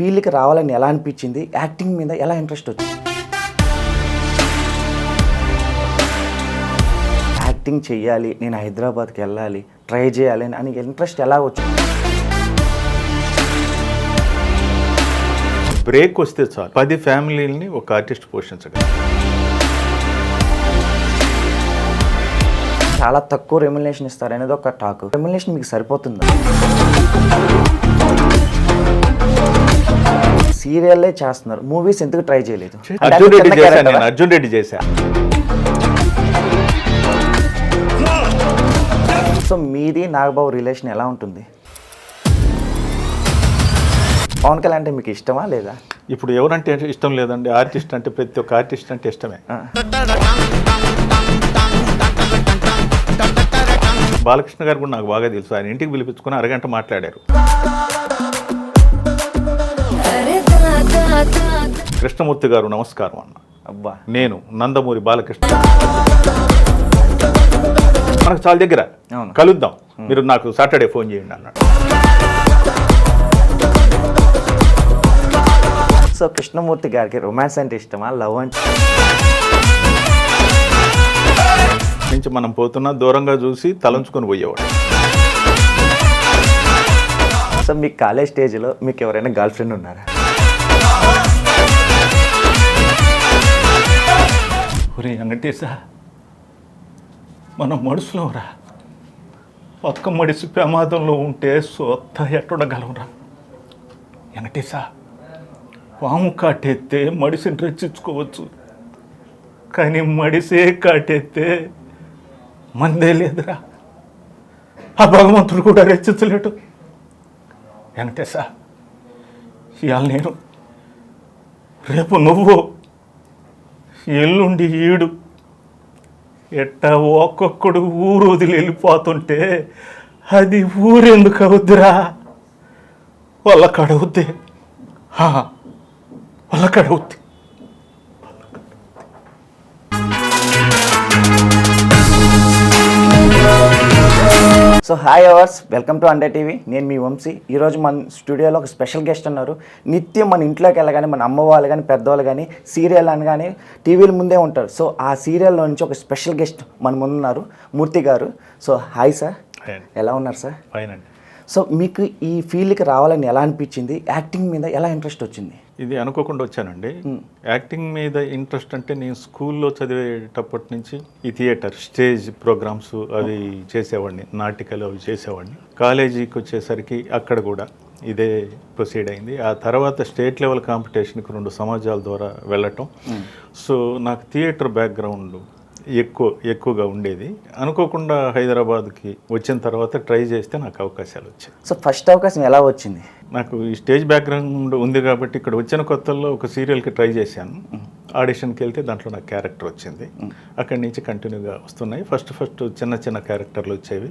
ఫీల్డ్కి రావాలని ఎలా అనిపించింది? యాక్టింగ్ మీద ఎలా ఇంట్రెస్ట్ వచ్చింది? యాక్టింగ్ చెయ్యాలి నేను హైదరాబాద్కి వెళ్ళాలి ట్రై చేయాలి అని- అని ఇంట్రెస్ట్ ఎలా వచ్చింది? బ్రేక్ వస్తే చాలు. పది ఫ్యామిలీని ఒక ఆర్టిస్ట్ పోషించగలరు చాలా తక్కువ రెమ్యులేషన్ ఇస్తారు అనేది ఒక టాక్. రెమ్యులేషన్ మీకు సరిపోతుందా? సీరియల్లే చేస్తున్నారు. మూవీస్ ఎందుకు ట్రై చేయలేదు? అర్జున్ రెడ్డి చేశాను నేను? అర్జున్ రెడ్డి చేశా. సో మీది నాగబాబు రిలేషన్ ఎలా ఉంటుంది? పవన్ కళ్యాణ్ అంటే మీకు ఇష్టమా లేదా? ఇప్పుడు ఎవరంటే ఇష్టం లేదండి ఆర్టిస్ట్ అంటే ప్రతి ఒక్క ఆర్టిస్ట్ అంటే ఇష్టమే. బాలకృష్ణ గారు కూడా నాకు బాగా తెలుసు ఆయన ఇంటికి పిలిపించుకుని అరగంట మాట్లాడారు. కృష్ణమూర్తి గారు నమస్కారం అన్న. అబ్బా. నేను నందమూరి బాలకృష్ణ. మనకు చాలా దగ్గర. కలుద్దాం. మీరు నాకు సాటర్డే ఫోన్ చేయండి అన్నాడు. సో కృష్ణమూర్తి గారికి రొమాన్స్ అంటే ఇష్టమా? లవ్ అంటే నుంచి మనం పోతున్నా దూరంగా చూసి తలంచుకొని పోయేవాడు. సో మీ కాలేజ్ స్టేజ్లో మీకు ఎవరైనా గర్ల్ ఫ్రెండ్ ఉన్నారా? ఒరే వెంకటేశ మనం మడుసులోరా? ఒక్క మడిసి ప్రమాదంలో ఉంటే సొత్త ఎట్టుండగలవురా వెంకటేశ పాము కాటెత్తే మడిసిని రక్షించుకోవచ్చు. కానీ మడిసే కాటెత్తే మందే లేదురా. ఆ భగవంతుడు కూడా రక్షించలేడు. వెంకటేశ ఇవాళ నేను రేపు నువ్వు ఎల్లుండి ఈడు. ఎట్ట ఒక్కొక్కడు ఊరు వదిలి వెళ్ళిపోతుంటే అది ఊరెందుకు అవుద్దిరా? వాళ్ళ కడవుద్ది వాళ్ళ కడవుద్ది so hi hours welcome to Ande TV. నేను మీ వంశీ. ఈరోజు మన స్టూడియోలో ఒక స్పెషల్ గెస్ట్ ఉన్నారు. నిత్యం మన ఇంట్లోకి వెళ్ళగానే మన అమ్మ వాళ్ళు కానీ పెద్దవాళ్ళు కానీ సీరియల్ అనగానే టీవీల ముందే ఉంటారు. సో ఆ సీరియల్లో నుంచి ఒక స్పెషల్ గెస్ట్ మన ముందున్నారు మూర్తి గారు. So hi sir. ఎలా ఉన్నారు సార్? ఫైన్ అండి. సో మీకు ఈ ఫీల్డ్కి రావాలని ఎలా అనిపించింది? యాక్టింగ్ మీద ఎలా ఇంట్రెస్ట్ వచ్చింది? ఇది అనుకోకుండా వచ్చానండి. యాక్టింగ్ మీద ఇంట్రెస్ట్ అంటే నేను స్కూల్లో చదివేటప్పటి నుంచి ఈ థియేటర్ స్టేజ్ ప్రోగ్రామ్స్ అవి చేసేవాడిని నాటికలు అవి చేసేవాడిని. కాలేజీకి వచ్చేసరికి అక్కడ కూడా ఇదే ప్రొసీడ్ అయింది. ఆ తర్వాత స్టేట్ లెవెల్ కాంపిటీషన్కి రెండు సమాజాల ద్వారా వెళ్ళటం. సో నాకు థియేటర్ బ్యాక్గ్రౌండ్ ఎక్కువ ఎక్కువగా ఉండేది. అనుకోకుండా హైదరాబాద్కి వచ్చిన తర్వాత ట్రై చేస్తే నాకు అవకాశాలు వచ్చాయి. సో ఫస్ట్ అవకాశం ఎలా వచ్చింది? నాకు ఈ స్టేజ్ బ్యాక్గ్రౌండ్ ఉంది కాబట్టి ఇక్కడ వచ్చిన కొత్తల్లో ఒక సీరియల్కి ట్రై చేశాను. ఆడిషన్కి వెళ్తే దాంట్లో నాకు క్యారెక్టర్ వచ్చింది. అక్కడి నుంచి కంటిన్యూగా వస్తున్నాయి. ఫస్ట్ ఫస్ట్ చిన్న చిన్న క్యారెక్టర్లు వచ్చేవి.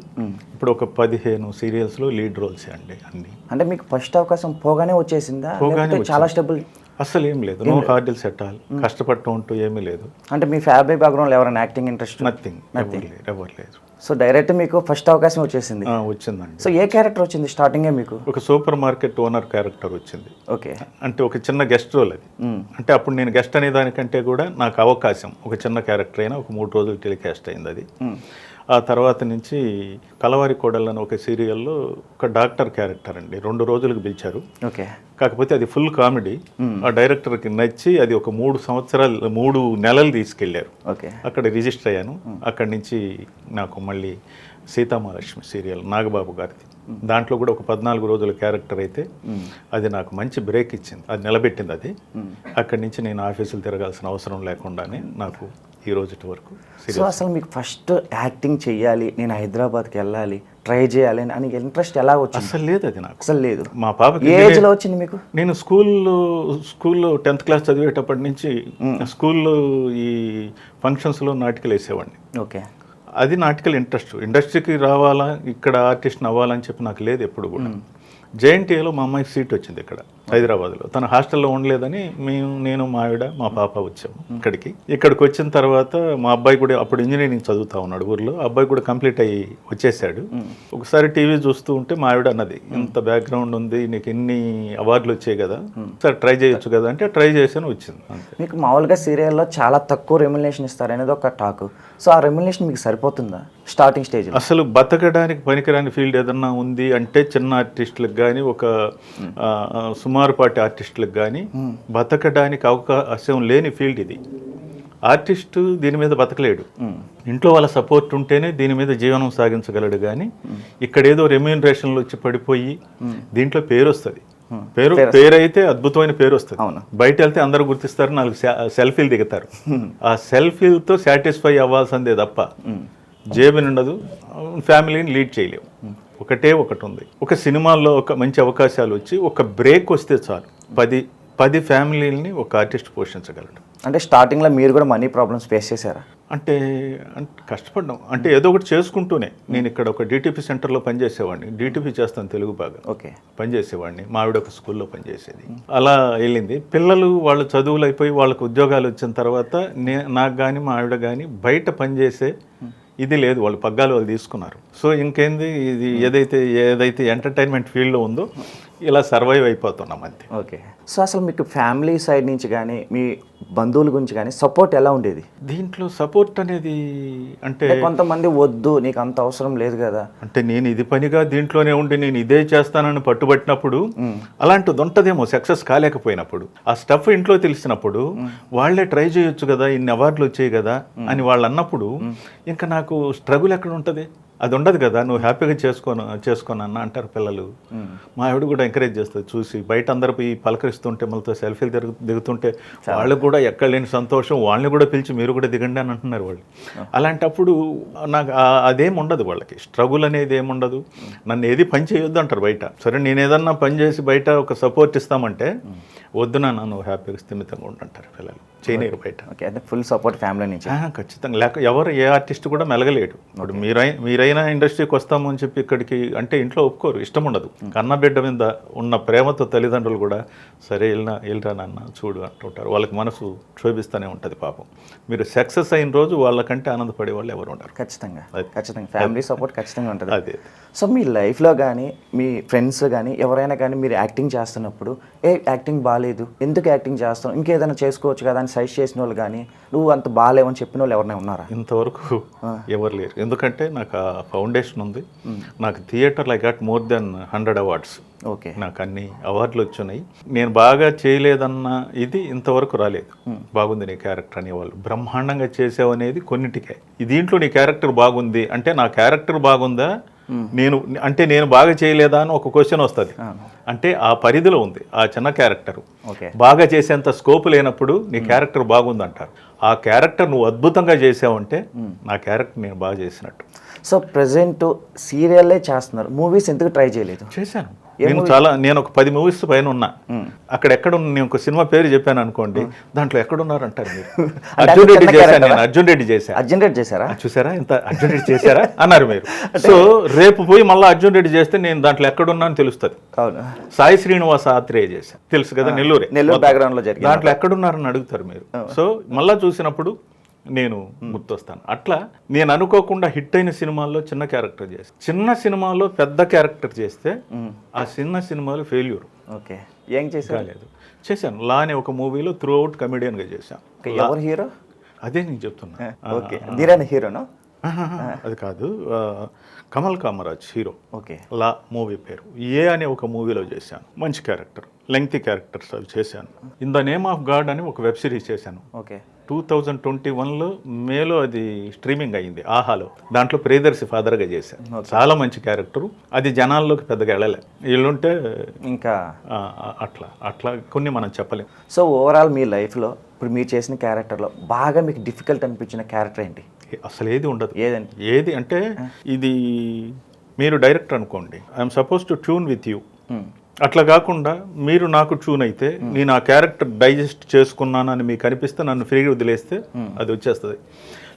ఇప్పుడు ఒక పదిహేను సీరియల్స్లో లీడ్ రోల్స్ అండి అన్ని. అంటే మీకు ఫస్ట్ అవకాశం పోగానే వచ్చేసిందా? పోగానే చాలా స్టెబుల్ అసలు ఏం లేదు. నో హార్డిల్స్ ఎట్టాల్ కష్టపడటం అంటూ ఏమీ లేదు. అంటే మీ ఫ్యామిలీ బ్యాక్గ్రౌండ్లో ఎవరైనా యాక్టింగ్ ఇంట్రెస్ట్? నథింగ్ ఎవరు లేరు. ఎవరు లేరు. సో డైరెక్ట్ మీకు ఫస్ట్ అవకాశం వచ్చేసింది. వచ్చిందండి. సో ఏ క్యారెక్టర్ వచ్చింది స్టార్టింగే మీకు? ఒక సూపర్ మార్కెట్ ఓనర్ క్యారెక్టర్ వచ్చింది. ఓకే. అంటే ఒక చిన్న గెస్ట్ రోల్ అది. అంటే అప్పుడు నేను గెస్ట్ అనే దానికంటే కూడా నాకు అవకాశం. ఒక చిన్న క్యారెక్టర్ అయినా ఒక మూడు రోజులు టెలికాస్ట్ అయింది అది. ఆ తర్వాత నుంచి కలవారి కోడళ్ళని ఒక సీరియల్లో ఒక డాక్టర్ క్యారెక్టర్ అండి. రెండు రోజులకు పిలిచారు. ఓకే. కాకపోతే అది ఫుల్ కామెడీ. ఆ డైరెక్టర్కి నచ్చి అది ఒక మూడు సంవత్సరాలు మూడు నెలలు తీసుకెళ్ళారు. ఓకే. అక్కడ రిజిస్టర్ అయ్యాను. అక్కడి నుంచి నాకు మళ్ళీ సీతామహాలక్ష్మి సీరియల్ నాగబాబు గారిది. దాంట్లో కూడా ఒక పద్నాలుగు రోజుల క్యారెక్టర్ అయితే అది నాకు మంచి బ్రేక్ ఇచ్చింది. అది నిలబెట్టింది అది. అక్కడి నుంచి నేను ఆఫీసులు తిరగాల్సిన అవసరం లేకుండానే నాకు ఈ రోజుటి వరకు సో అసలు మీకు ఫస్ట్ యాక్టింగ్ చెయ్యాలి నేను హైదరాబాద్కి వెళ్ళాలి ట్రై చేయాలి అని ఇంట్రెస్ట్ ఎలా వచ్చింది? అసలు లేదు అది నాకు. అసలు లేదు. మా పాపకి ఏజ్లో వచ్చింది మీకు? నేను స్కూల్లో స్కూల్లో టెన్త్ క్లాస్ చదివేటప్పటి నుంచి స్కూల్లో ఈ ఫంక్షన్స్లో నాటికలు వేసేవాడిని. ఓకే. అది నాటికల్ ఇంట్రెస్ట్. ఇండస్ట్రీకి రావాలా ఇక్కడ ఆర్టిస్ట్ అవ్వాలని చెప్పి నాకు లేదు ఎప్పుడు కూడా. జేఎన్టీఏలో మా అమ్మాయికి సీట్ వచ్చింది ఇక్కడ హైదరాబాద్లో. తన హాస్టల్లో ఉండలేదని మేము నేను మా ఆవిడ మా పాప వచ్చాము ఇక్కడికి. ఇక్కడికి వచ్చిన తర్వాత మా అబ్బాయి కూడా అప్పుడు ఇంజనీరింగ్ చదువుతా ఉన్నాడు ఊర్లో. అబ్బాయి కూడా కంప్లీట్ అయ్యి వచ్చేసాడు. ఒకసారి టీవీ చూస్తూ ఉంటే మా ఆవిడ అన్నది ఇంత బ్యాక్గ్రౌండ్ ఉంది నీకు ఎన్ని అవార్డులు వచ్చాయి కదా సార్ ట్రై చేయొచ్చు కదా అంటే ట్రై చేసాను వచ్చింది మీకు మామూలుగా సీరియల్లో చాలా తక్కువ రెమ్యులేషన్ ఇస్తారు అనేది ఒక టాక్ సో ఆ రెమ్యులేషన్ మీకు సరిపోతుందా? స్టార్టింగ్ స్టేజ్లో? అసలు బతకడానికి పనికిరాని ఫీల్డ్ ఏదన్నా ఉంది అంటే చిన్న ఆర్టిస్టులకు కానీ ఒక సుమారుపాటి ఆర్టిస్టులకు కానీ బతకడానికి అవకాశం లేని ఫీల్డ్ ఇది. ఆర్టిస్టు దీని మీద బతకలేడు. ఇంట్లో వాళ్ళ సపోర్ట్ ఉంటేనే దీని మీద జీవనం సాగించగలడు కానీ ఇక్కడ ఏదో రెమ్యూనరేషన్లు వచ్చి పడిపోయి దీంట్లో పేరు వస్తుంది పేరు పేరు అయితే అద్భుతమైన పేరు వస్తుంది. అవును. బయట వెళ్తే అందరూ గుర్తిస్తారు నాలుగు సెల్ఫీలు దిగుతారు. ఆ సెల్ఫీలతో సాటిస్ఫై అవ్వాల్సిందే తప్ప జేబు ఉండదు ఫ్యామిలీని లీడ్ చేయలేవు. ఒకటే ఒకటి ఉంది ఒక సినిమాల్లో ఒక మంచి అవకాశాలు వచ్చి ఒక బ్రేక్ వస్తే చాలు. పది పది ఫ్యామిలీని ఒక ఆర్టిస్ట్ పోషించగలడు. అంటే స్టార్టింగ్లో మీరు కూడా మనీ ప్రాబ్లమ్స్ ఫేస్ చేశారా? అంటే అంటే కష్టపడ్డాం. అంటే ఏదో ఒకటి చేసుకుంటూనే. నేను ఇక్కడ ఒక డిటిపి సెంటర్లో పనిచేసేవాడిని. డిటిపి చేస్తాను తెలుగు బాగా ఓకే. పనిచేసేవాడిని. మా ఆవిడ ఒక స్కూల్లో పనిచేసేది. అలా వెళ్ళింది. పిల్లలు వాళ్ళ చదువులు అయిపోయి వాళ్ళకు ఉద్యోగాలు వచ్చిన తర్వాత నే నాకు కానీ మా ఆవిడ కానీ బయట పనిచేసే ఇది లేదు. వాళ్ళు పగ్గాలు వాళ్ళు తీసుకున్నారు. సో ఇంకేంది? ఇది ఏదైతే ఏదైతే ఎంటర్టైన్మెంట్ ఫీల్డ్లో ఉందో ఇలా సర్వైవ్ అయిపోతున్నాం అంతే. ఓకే. సో అసలు మీకు ఫ్యామిలీ సైడ్ నుంచి కానీ మీ బంధువుల గురించి కానీ సపోర్ట్ ఎలా ఉండేది? దీంట్లో సపోర్ట్ అనేది అంటే కొంతమంది వద్దు నీకు అంత అవసరం లేదు కదా. అంటే నేను ఇది పనిగా దీంట్లోనే ఉండి నేను ఇదే చేస్తానని పట్టుబట్టినప్పుడు అలాంటిది ఉంటదేమో సక్సెస్ కాలేకపోయినప్పుడు. ఆ స్టఫ్ ఇంట్లో తెలిసినప్పుడు వాళ్ళే ట్రై చేయొచ్చు కదా ఇన్ని అవార్డులు వచ్చాయి కదా అని వాళ్ళు అన్నప్పుడు ఇంకా నాకు స్ట్రగుల్ ఎక్కడ ఉంటుంది? అది ఉండదు కదా నువ్వు హ్యాపీగా చేసుకోను చేసుకోను అన్న అంటారు పిల్లలు. మా ఆవిడ కూడా ఎంకరేజ్ చేస్తుంది చూసి బయట అందరూ పోయి పలకరిస్తుంటే మనతో సెల్ఫీలు దిగు దిగుతుంటే వాళ్ళకు కూడా ఎక్కడ లేని సంతోషం వాళ్ళని కూడా పిలిచి మీరు కూడా దిగండి అని అంటున్నారు వాళ్ళు. అలాంటప్పుడు నాకు అదేం ఉండదు వాళ్ళకి. స్ట్రగుల్ అనేది ఏముండదు నన్ను ఏది పని చేయొద్దు అంటారు బయట. సరే నేను ఏదన్నా పని చేసి బయట ఒక సపోర్ట్ ఇస్తామంటే వద్దు నాన్న నువ్వు హ్యాపీగా స్థిమితంగా ఉండంటారు పిల్లలు. చేయలేరు బయట. ఓకే అంటే ఫుల్ సపోర్ట్ ఫ్యామిలీ నుంచి. ఖచ్చితంగా. లేక ఎవరు ఏ ఆర్టిస్ట్ కూడా మెలగలేడు. ఇప్పుడు మీరై మీరైనా ఇండస్ట్రీకి వస్తాము అని చెప్పి ఇక్కడికి అంటే ఇంట్లో ఒప్పుకోరు ఇష్టం ఉండదు. కన్న బిడ్డ మీద ఉన్న ప్రేమతో తల్లిదండ్రులు కూడా సరే వెళ్ళినా వెళ్ళరా నాన్న చూడు అంటుంటారు. వాళ్ళకి మనసు క్షోభిస్తూనే ఉంటుంది పాపం. మీరు సక్సెస్ అయిన రోజు వాళ్ళకంటే ఆనందపడే వాళ్ళు ఎవరు ఉండరు. ఖచ్చితంగా. ఖచ్చితంగా. ఫ్యామిలీ సపోర్ట్ ఖచ్చితంగా ఉంటుంది. అదే. సో మీ లైఫ్లో కానీ మీ ఫ్రెండ్స్ కానీ ఎవరైనా కానీ మీరు యాక్టింగ్ చేస్తున్నప్పుడు ఏ యాక్టింగ్ బాగాలేదు ఎందుకు యాక్టింగ్ చేస్తావు ఇంకేదైనా చేసుకోవచ్చు కదా అని సజెస్ట్ చేసిన వాళ్ళు కానీ నువ్వు అంత బాగాలేవని చెప్పిన వాళ్ళు ఎవరైనా ఉన్నారా? ఇంతవరకు ఎవరు లేరు. ఎందుకంటే నాకు ఆ ఫౌండేషన్ ఉంది. నాకు థియేటర్లో I got more then hundred awards okay. నాకు అన్ని అవార్డులు వచ్చినాయి. నేను బాగా చేయలేదన్న ఇది ఇంతవరకు రాలేదు. బాగుంది నీ క్యారెక్టర్ అనేవాళ్ళు బ్రహ్మాండంగా చేసావు అనేది కొన్నిటికే. దీంట్లో నీ క్యారెక్టర్ బాగుంది అంటే నా క్యారెక్టర్ బాగుందా? నేను అంటే నేను బాగా చేయలేదా అని ఒక క్వశ్చన్ వస్తుంది. అంటే ఆ పరిధిలో ఉంది ఆ చిన్న క్యారెక్టర్ ఓకే. బాగా చేసేంత స్కోప్ లేనప్పుడు నీ క్యారెక్టర్ బాగుంది అంటారు ఆ క్యారెక్టర్ నువ్వు అద్భుతంగా చేసావంటే నా క్యారెక్టర్ నేను బాగా చేసినట్టు. సో ప్రజెంట్ సీరియల్లే చేస్తున్నారు. మూవీస్ ఎందుకు ట్రై చేయలేదు? చేశాను. నేను చాలా నేను ఒక పది మూవీస్ పైన ఉన్నా. అక్కడ ఎక్కడ ఉన్న- నేను ఒక సినిమా పేరు చెప్పాను అనుకోండి దాంట్లో ఎక్కడున్నారు అంటారు మీరు? అర్జున్ రెడ్డి చేశాను నేను అర్జున్ రెడ్డి చేశాను. అర్జెంట్ చేశారా? ఆ, చూసారా? ఇంత అర్జున్ రెడ్డి చేశారా? అన్నారు మీరు. సో రేపు పోయి మళ్ళీ అర్జున్ రెడ్డి చేస్తే నేను దాంట్లో ఎక్కడున్నా అని తెలుస్తుంది. సాయి శ్రీనివాస ఆత్రేయ చేశాను. తెలుసు కదా నెల్లూరే. నెల్లూరు బ్యాక్గ్రౌండ్లో జరిగింది. దాంట్లో ఎక్కడున్నారని అడుగుతారు మీరు. సో మళ్ళా చూసినప్పుడు నేను గుర్తొస్తాను. అట్లా నేను అనుకోకుండా హిట్ అయిన సినిమాల్లో చిన్న క్యారెక్టర్ చేస్తాను చిన్న సినిమాలో పెద్ద క్యారెక్టర్ చేస్తే ఆ చిన్న సినిమాలో ఫెయిల్యూర్. ఓకే. ఏం చేశారు? కాలేదు చేశాను. లా అనే ఒక మూవీలో త్రూ అవుట్ కమెడియన్గా చేశాను. ఎవరు హీరో? అదే నేను చెప్తున్నా. ఓకే. ధీరాని హీరోనా? అది కాదు. కమల్ కామరాజ్ హీరో. ఓకే. లా మూవీ పేరు. ఏ అనే ఒక మూవీలో చేశాను. మంచి క్యారెక్టర్. లెంగ్తీ క్యారెక్టర్స్ అవి చేశాను. In the name of God అని ఒక వెబ్ సిరీస్ చేశాను. ఓకే. టూ థౌజండ్ ట్వంటీ వన్లో మేలో అది స్ట్రీమింగ్ అయ్యింది ఆహాలో. దాంట్లో ప్రియదర్శి ఫాదర్గా చేశాను చాలా మంచి క్యారెక్టర్. అది జనాల్లోకి పెద్దగా వెళ్ళలే. వీళ్ళుంటే ఇంకా అట్లా అట్లా కొన్ని మనం చెప్పలేం. సో ఓవరాల్ మీ లైఫ్లో ఇప్పుడు మీరు చేసిన క్యారెక్టర్లో బాగా మీకు డిఫికల్ట్ అనిపించిన క్యారెక్టర్ ఏంటి? అసలు ఏది ఉండదు. ఏదండి? ఏది అంటే ఇది మీరు డైరెక్టర్ అనుకోండి I'm suppose to tune with you. అట్లా కాకుండా మీరు నాకు ట్యూన్ అయితే నేను ఆ క్యారెక్టర్ డైజెస్ట్ చేసుకున్నానని మీకు అనిపిస్తే నన్ను ఫ్రీగా వదిలేస్తే అది వచ్చేస్తుంది.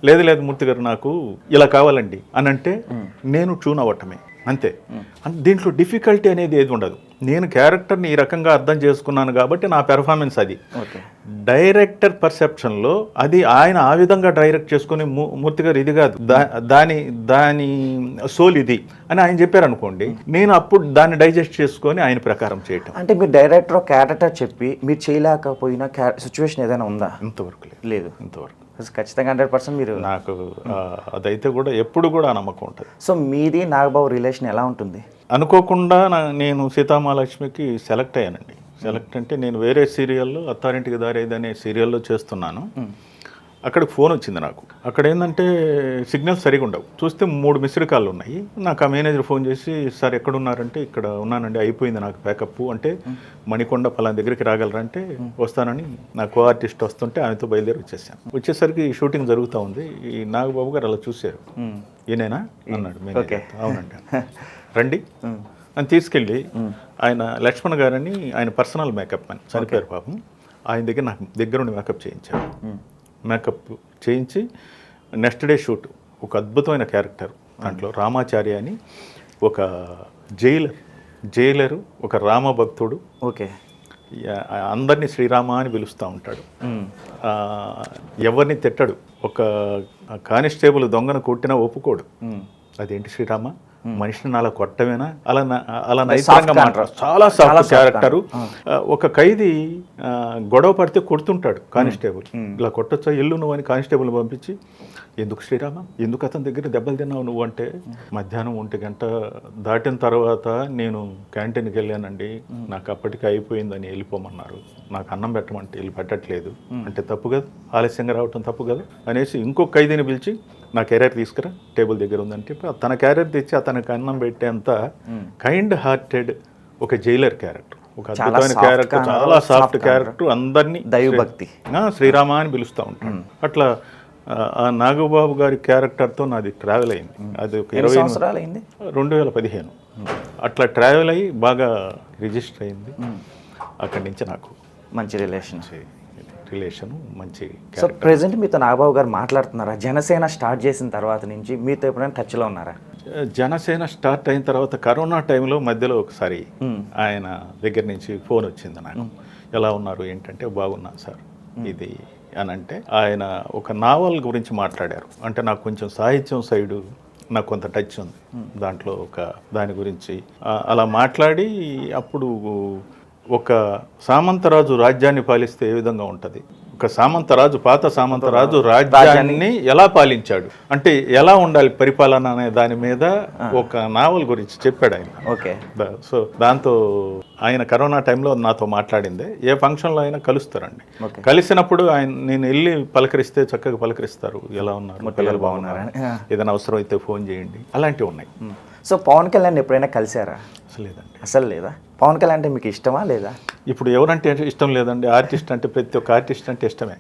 లేదు లేదు మూర్తి గారు నాకు ఇలా కావాలండి అని అంటే నేను ట్యూన్ అవ్వటమే అంతే. అంటే దీంట్లో డిఫికల్టీ అనేది ఏది ఉండదు. నేను క్యారెక్టర్ని ఈ రకంగా అర్థం చేసుకున్నాను కాబట్టి నా పెర్ఫార్మెన్స్ అది. ఓకే. డైరెక్టర్ పర్సెప్షన్లో అది ఆయన ఆ విధంగా డైరెక్ట్ చేసుకుని మూర్తి గారు ఇది కాదు. దా- దాని దాని సోల్ ఇది అని ఆయన చెప్పారు అనుకోండి నేను అప్పుడు దాన్ని డైజెస్ట్ చేసుకొని ఆయన ప్రకారం చేయటం. అంటే మీరు డైరెక్టర్ క్యారెక్టర్ చెప్పి మీరు చేయలేకపోయిన సిచ్యువేషన్ ఏదైనా ఉందా? ఇంతవరకు లేదు. లేదు. ఇంతవరకు. ఖచ్చితంగా హండ్రెడ్ పర్సెంట్ మీరు నాకు అదైతే కూడా ఎప్పుడు కూడా నమ్మకం ఉంటుంది. సో మీది నాగబాబు రిలేషన్ ఎలా ఉంటుంది? అనుకోకుండా నేను సీతామహాలక్ష్మికి సెలెక్ట్ అయ్యానండి. సెలెక్ట్ అంటే నేను వేరే సీరియల్లో అత్తారింటికి దారేది అనే సీరియల్లో చేస్తున్నాను. అక్కడికి ఫోన్ వచ్చింది నాకు. అక్కడ ఏంటంటే సిగ్నల్స్ సరిగా ఉండవు. చూస్తే మూడు మిస్డ్ కాళ్ళు ఉన్నాయి. నాకు ఆ మేనేజర్ ఫోన్ చేసి సార్ ఎక్కడ ఉన్నారంటే ఇక్కడ ఉన్నానండి అయిపోయింది నాకు బ్యాకప్. అంటే మణికొండ పలానా దగ్గరికి రాగలరంటే వస్తానని నా కో ఆర్టిస్ట్ వస్తుంటే ఆయనతో బయలుదేరి వచ్చేసాను. వచ్చేసరికి షూటింగ్ జరుగుతూ ఉంది. ఈ నాగబాబు గారు అలా చూశారు. ఈయనేనా? అన్నాడు మేనేజర్. అవునండి. రండి. అని తీసుకెళ్ళి ఆయన లక్ష్మణ్ గారని ఆయన పర్సనల్ మేకప్ మ్యాన్ చనిపోయారు పాపం. ఆయన దగ్గర నాకు దగ్గరుండి మేకప్ చేయించారు. మేకప్ చేయించి నెక్స్ట్ డే షూట్. ఒక అద్భుతమైన క్యారెక్టర్. దాంట్లో రామాచార్య అని ఒక జైలర్ జైలరు ఒక రామభక్తుడు ఓకే. అందరినీ శ్రీరామ అని పిలుస్తూ ఉంటాడు. ఎవరిని తిట్టడు. ఒక కానిస్టేబుల్ దొంగను కొట్టినా ఒప్పుకోడు. అదేంటి శ్రీరామ? మనిషిని నాలా కొట్టమేనా? అలా అలా నైతికంగా మాట్లాడు. చాలా సాఫ్ట్ క్యారెక్టరు ఒక ఖైదీ గొడవ పడితే కొడుతుంటాడు కానిస్టేబుల్. ఇలా కొట్టొచ్చా? ఇల్లు నువ్వు అని కానిస్టేబుల్ పంపించి ఎందుకు శ్రీరామ? ఎందుకు అతని దగ్గర దెబ్బలు తిన్నావు నువ్వు? అంటే మధ్యాహ్నం ఒంటి గంట దాటిన తర్వాత నేను క్యాంటీన్కి వెళ్ళానండి. నాకు అప్పటికి అయిపోయిందని వెళ్ళిపోమన్నారు. నాకు అన్నం పెట్టమంటే వెళ్ళి పెట్టట్లేదు. అంటే తప్పు కదా? ఆలస్యంగా రావటం తప్పు కదా? అనేసి ఇంకో ఖైదీని పిలిచి నా కెరీర్ తీసుకురా టేబుల్ దగ్గర ఉందని చెప్పి తన క్యారెక్టర్ తెచ్చి అతనికి అన్నం పెట్టేంత కైండ్ హార్టెడ్ ఒక జైలర్ క్యారెక్టర్ ఒక అద్భుతమైన క్యారెక్టర్ చాలా సాఫ్ట్ క్యారెక్టర్ అందరినీ దైవభక్తి. శ్రీరామ అని పిలుస్తూ ఉంటాడు. అట్లా ఆ, నాగబాబు గారి క్యారెక్టర్తో నాది ట్రావెల్ అయింది. అది ఒక ఇరవై సంవత్సరాలు అయింది? రెండు వేల పదిహేను అట్లా ట్రావెల్ అయ్యి బాగా రిజిస్టర్ అయింది. అక్కడి నుంచి నాకు మంచి రిలేషన్ రిలేషన్ మంచి సో ప్రెసెంట్ మీతో నాగబాబు గారు మాట్లాడుతున్నారా? జనసేన స్టార్ట్ చేసిన తర్వాత నుంచి మీతో ఎప్పుడైనా టచ్లో ఉన్నారా? జనసేన స్టార్ట్ అయిన తర్వాత కరోనా టైంలో మధ్యలో ఒకసారి ఆయన దగ్గర నుంచి ఫోన్ వచ్చింది నాకు. ఎలా ఉన్నారు? ఏంటంటే బాగున్నాను సార్. ఇది అని అంటే ఆయన ఒక నావల్ గురించి మాట్లాడారు. అంటే నాకు కొంచెం సాహిత్యం సైడు నాకు కొంత టచ్ ఉంది. దాంట్లో ఒక దాని గురించి అలా మాట్లాడి అప్పుడు ఒక సామంతరాజు రాజ్యాన్ని పాలిస్తే ఏ విధంగా ఉంటుంది? ఒక సామంతరాజు పాత సామంతరాజు రాజ్యాన్ని ఎలా పాలించాడు? అంటే ఎలా ఉండాలి పరిపాలన అనే దాని మీద ఒక నావల్ గురించి చెప్పాడు ఆయన. ఓకే. సో దాంతో ఆయన కరోనా టైంలో నాతో మాట్లాడిందే. ఏ ఫంక్షన్లో అయినా కలుస్తారండి. కలిసినప్పుడు ఆయన నేను వెళ్ళి పలకరిస్తే చక్కగా పలకరిస్తారు. ఎలా ఉన్నారు? పిల్లలు బాగున్నారా? బాగున్నారా? ఏదైనా అవసరం అయితే ఫోన్ చేయండి. అలాంటివి ఉన్నాయి. సో పవన్ కళ్యాణ్ ఎప్పుడైనా కలిసారా అసలు లేదండి. అసలు లేదా? పవన్ కళ్యాణ్ అంటే మీకు ఇష్టమా లేదా? ఇప్పుడు ఎవరంటే ఇష్టం లేదండి. ఆర్టిస్ట్ అంటే ప్రతి ఒక్క ఆర్టిస్ట్ అంటే ఇష్టమే.